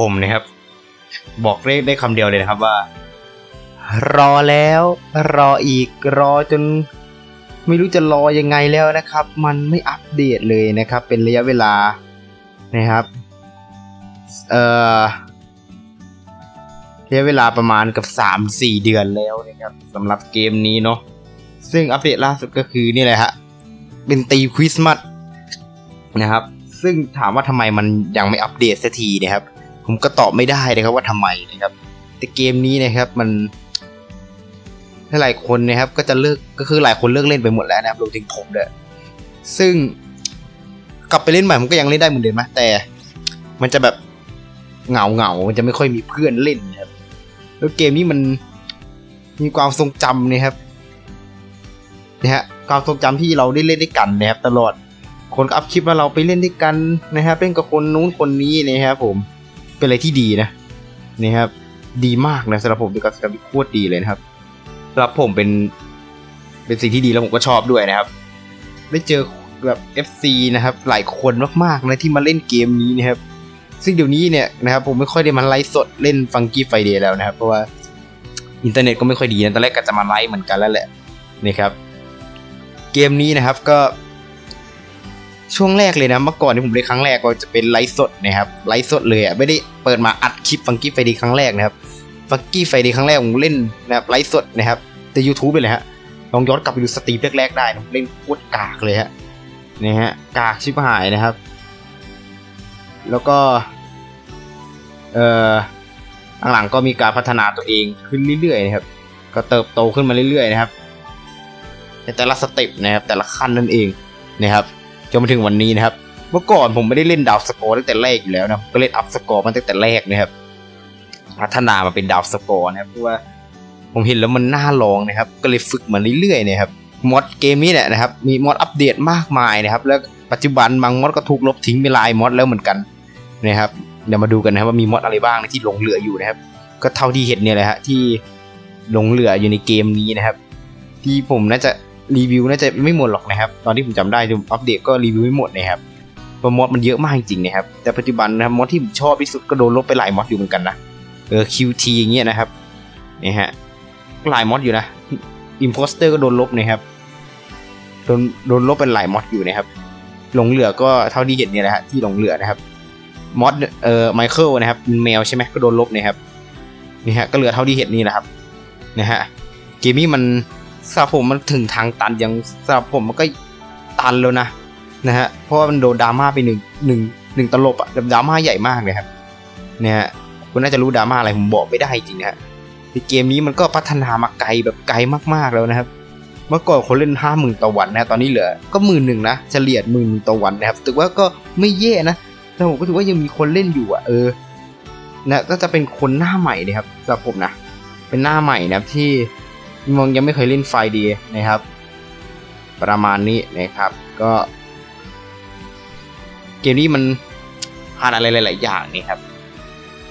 ผมนะครับ บอกได้ได้คำเดียวเลยนะครับว่า รอแล้ว รออีกรอจน ไม่รู้จะรอยังไงแล้วนะครับ มันไม่อัปเดตเลยนะครับ เป็นระยะเวลานะครับเอ่อระยะเวลาประมาณกับสามสี่เดือนแล้วนะครับสำหรับเกมนี้เนาะซึ่งอัปเดตล่าสุดก็คือนี่แหละฮะเป็นตีคริสต์มาสนะครับ ซึ่งถามว่าทำไมมันยังไม่อัปเดตสักทีนะครับ ผมก็ตอบไม่ได้นะครับว่าทำไมนะครับ แต่เกมนี้นะครับมันหลายคนนะครับ ก็จะเลิกก็คือหลายคนเลิกเล่นไปหมดแล้วนะครับรวมถึงผมด้วยซึ่งกลับไปเล่นใหม่มันก็ยังเล่นได้เหมือนเดิมนะแต่ มันจะแบบเหงาเหงามันจะไม่ค่อยมีเพื่อนเล่นนะครับ แล้วเกมนี้มันมีความทรงจำนะครับนะฮะความทรงจำที่เราได้เล่นด้วยกันนะครับ ตลอดคนก็อัพคลิปว่าเราไปเล่นด้วยกันนะครับเล่นกับคนนู้นคนนี้นะครับผม เป็นอะไรที่ดีนะนี่ครับ ดีมากนะสำหรับผมเป็นการสกัดโคตรดีเลยนะครับสำหรับผมเป็นเป็นสิ่งที่ดีแล้วผมก็ชอบด้วยนะครับ ได้เจอแบบ FC นะครับ หลายคนมากๆนะที่มาเล่นเกมนี้นะครับ ซึ่งเดี๋ยวนี้เนี่ยนะครับผมไม่ค่อยได้มาไลฟ์สดเล่นฟังกี้ไฟเดย์แล้วนะครับ เพราะว่าอินเทอร์เน็ตก็ไม่ค่อยดีนะตอนแรกก็จะมาไลฟ์เหมือนกันแล้วแหละนะครับ เกมนี้นะครับก็ ช่วงแรกเลยนะเมื่อก่อนที่ผมเล่นครั้งแรกก็จะเป็นไลฟ์สดนะครับไลฟ์สดเลยอะไม่ได้เปิดมาอัดคลิปฟังกี้ไฟดย์ครั้งแรกนะครับฟังกี้ไฟดย์ครั้งแรกผมเล่นนะครับไลฟ์สดนะครับแต่ YouTube ไปเลยฮะลองย้อนกลับไปดูสตรีมแรกๆได้นะผมเล่นโคตรกากเลยฮะนี่ฮะกากชิบหายนะครับ แล้วก็เอ่อหลังๆก็มีการพัฒนาตัวเองขึ้นเรื่อยๆนะครับ ก็เติบโตขึ้นมาเรื่อยๆนะครับในแต่ละสเต็ปนะครับแต่ละขั้นนั่นเองนะครับ จนมาถึงวันนี้นะครับ เมื่อก่อนผมไม่ได้เล่นดาวสกอร์ตั้งแต่แรกอยู่แล้วนะก็เล่นอัพสกอร์มาตั้งแต่แรกนะครับ พัฒนามาเป็นดาวสกอร์นะครับเพราะว่าผมเห็นแล้วมันน่าลองนะครับ ก็เลยฝึกมาเรื่อยๆนะครับมอดเกมนี้เนี่ยนะครับ มีมอดอัปเดตมากมายนะครับ แล้วปัจจุบันบางมอดก็ถูกลบทิ้งไปหลายมอดแล้วเหมือนกันนะครับเดี๋ยวมาดูกันนะครับว่ามีมอดอะไรบ้างที่หลงเหลืออยู่นะครับ ก็เท่าที่เห็นเนี่ยแหละฮะที่หลงเหลืออยู่ในเกมนี้นะครับ ที่ผมน่าจะ รีวิวน่าจะไม่หมดหรอกนะครับ ตอนที่ผมจำได้จนอัปเดตก็รีวิวไม่หมดนะครับเพราะมอดมันเยอะมากจริงๆนะครับ แต่ปัจจุบันนะครับมอดที่ผมชอบที่สุดก็โดนลบไปหลายมอดอยู่เหมือนกันนะ เออ QT อย่างเงี้ยนะครับ นี่ฮะ หลายมอดอยู่นะ Imposter ก็โดนลบนะครับ โดนโดนลบเป็นหลายมอดอยู่นะครับ หลงเหลือก็เท่าที่เห็นเนี่ยแหละฮะที่หลงเหลือนะครับ มอดเอ่อไมเคิลนะครับแมวใช่ไหมก็โดนลบนะครับ นี่ฮะ ก็เหลือเท่าที่เห็นนี่นะครับ นะฮะ เกมนี้มัน สำหรับผมมันถึงทางตันยังสำหรับผมมันก็ตันแล้วนะนะฮะเพราะว่ามันโดนดราม่าไปหนึ่งหนึ่งหนึ่งตลบอะดราม่าใหญ่มากเลยครับเนี่ยคุณน่าจะรู้ดราม่าอะไรผมบอกไม่ได้จริงนะฮะในเกมนี้มันก็พัฒนามาไกลแบบไกลมากๆแล้วนะครับเมื่อก่อนคนเล่นห้าหมื่นต่อวันนะตอนนี้เหลือก็หมื่นหนึ่งนะเฉลี่ยหมื่นต่อวันนะครับถือว่าก็ไม่แย่นะแต่ผมก็ถือว่ายังมีคนเล่นอยู่อะเออนะก็จะเป็นคนหน้าใหม่นะครับสำหรับผมนะเป็นหน้าใหม่นะครับที่ มองยังไม่เคยเล่นไฟดีนะครับ ประมาณนี้นะครับ ก็ เกมนี้มันผ่านอะไรหลาย ๆ อย่างนี่ครับ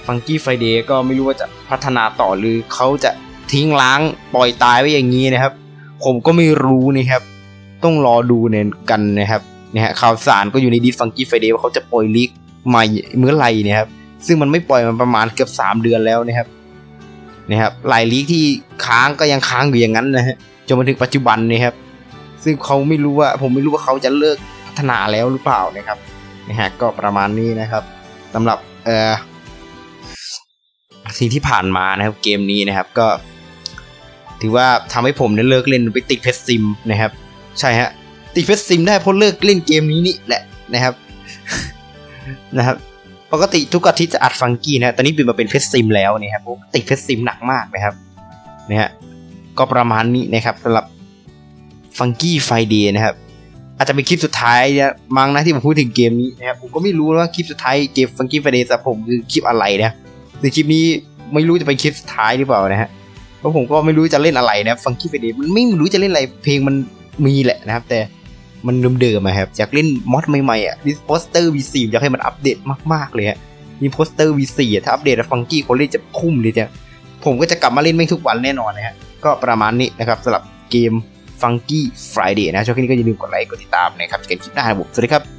ฟังกี้ไฟเดย์ก็ไม่รู้ว่าจะพัฒนาต่อหรือเขาจะทิ้งล้างปล่อยตายไว้อย่างนี้นะครับ ผมก็ไม่รู้นะครับ ต้องรอดูเนี่ยกันนะครับนะฮะข่าวสารก็อยู่ในดิสฟังกี้ไฟเดย์ว่าเขาจะปล่อยลีกใหม่เมื่อไหร่นะครับ ซึ่งมันไม่ปล่อยมาประมาณเกือบ3 เดือนแล้วนะครับ นะครับหลายลีกที่ค้างก็ยังค้างอยู่อย่างนั้นนะฮะจนมาถึงปัจจุบันนะครับซึ่งเขาไม่รู้ว่าผมไม่รู้ว่าเขาจะเลิกพัฒนาแล้วหรือเปล่านะครับนะฮะก็ประมาณนี้นะครับสำหรับเอ่อสิ่งที่ผ่านมานะครับเกมนี้นะครับก็ ถือว่าทำให้ผมเนี่ยเลิกเล่นไปติดเพชรซิมนะครับ ใช่ฮะติดเพชรซิมได้เพราะเลิกเล่นเกมนี้นี่แหละนะครับนะครับ ปกติทุกอาทิตย์จะอัดฟังกี้นะตอนนี้เปลี่ยนมาเป็นเพชรซิมแล้วนะครับผมติดเพชรซิมหนักมากนะครับนะฮะก็ประมาณนี้นะครับสำหรับฟังกี้ไฟเดย์นะครับ อาจจะเป็นคลิปสุดท้ายนะมั้งนะที่ผมพูดถึงเกมนี้นะครับผมก็ไม่รู้ว่าคลิปสุดท้ายเกมฟังกี้ไฟเดย์สำหรับผมคือคลิปอะไรนะในคลิปนี้ไม่รู้จะเป็นคลิปสุดท้ายหรือเปล่านะฮะเพราะผมก็ไม่รู้จะเล่นอะไรนะฟังกี้เฟเดย์มันไม่รู้จะเล่นอะไรเพลงมันมีแหละนะครับ แต่ มันเดิมๆอะครับอยากเล่นมอดใหม่ๆอะดิสโพสเตอร์ V4 อยากให้มันอัปเดตมากๆเลยฮะมีโพสเตอร์ V4 อะถ้าอัปเดตฟังกี้คนเล่นจะพุ่มเลยจ้ะผมก็จะกลับมาเล่นไม่ทุกวันแน่นอนนะฮะก็ประมาณนี้นะครับสำหรับเกม Funky Friday นะช่วงนี้ก็อย่าลืมกดไลค์กดติดตามนะครับเจอกันคลิปหน้าครับผมสวัสดีครับ